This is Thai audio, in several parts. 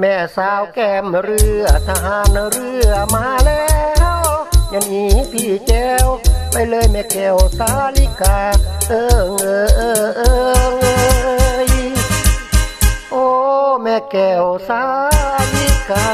แม่สาวแก้มเรือทหารเรือมาแล้วย่าหนีพี่แก้ว ไปเลยแม่แก้วสาลิกา เอิงเออเออเออเอยโอ้แม่แก้วสาลิกา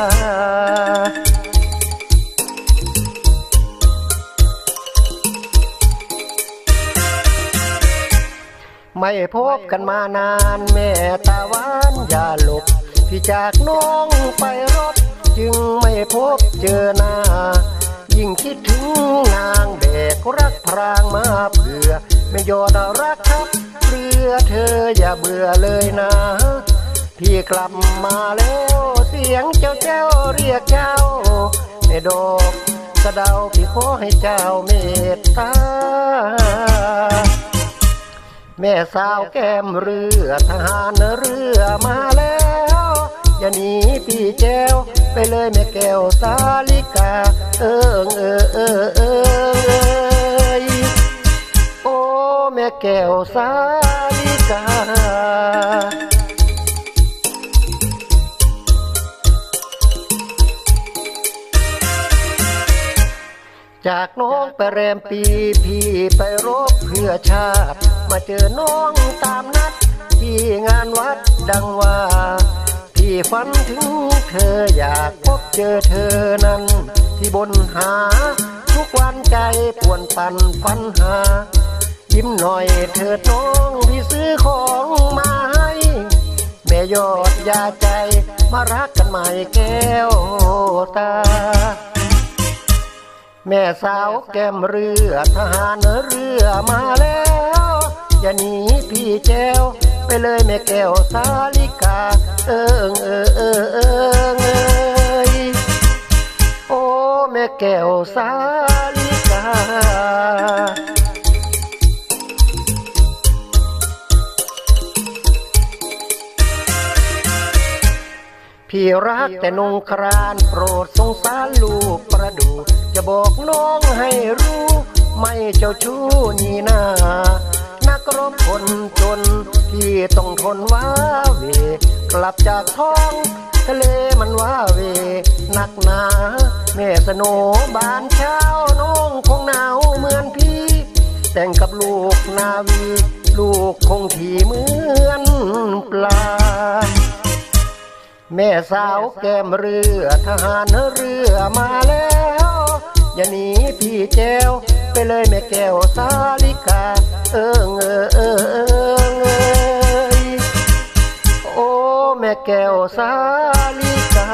ไม่พบกันมานานแม่ตาหวานอย่าหลบ พี่จากน้องไปรบจึงไม่พบเจอหน้า ยิ่งคิดถึงนางแบกรักพรางมาเผื่อ ไม่ยอดรักครับเรือเธออย่าเบื่อเลยนะ พี่กลับมาแล้วเสียงเจ้าเจ้าเรียกเจ้าแม่ดอกกระเดาพี่ขอให้เจ้าเมตตาแม่สาวแก้มเรือทหารเรือ หนีพี่แก้ว ไปเลยแม่แก้วสาลิกา เอิงเออเออเออโอ้แม่แก้วสาลิกาจากน้องไปแรมปีพี่ไปรบเพื่อชาติ มาเจอน้องตามนัด ที่งานวัดดังว่า พี่ฝันถึงเธออยากพบเจอเธอนั้น ที่บนหา ทุกวันใจปวนปันฝันหา ยิ้มหน่อยเถิดน้องพี่ซื้อของมาให้แม่ยอดยาใจมารักกันใหม่แก้วตา แม่สาวแก้มเรือทหารเรือมาแล้ว อย่าหนีพี่แจ้วไปเลยแม่แก้วสาลิ เอิงเออเออเอิงเอยโอ้แม่แก้วสาลิกาพี่รักแต่นงครานโปรดสงสารลูกประดู จะบอกน้องให้รู้ ไม่เจ้าชู้นี่นา นักรบคนจน ต้องทนว้าเว กลับจากท้องทะเลมันว้าเวหนักหนาแม่สนบานเช้าน้องคงหนาวเหมือนพี่ แต่งกับลูกนาวี ลูกคงที่เหมือนปลา แม่สาวแก้มเรือทหารเรือมาแล้ว อย่าหนีพี่แจ้ว ไปเลยแม่แก้วสาลิกา เอิงเอเออ me queo salita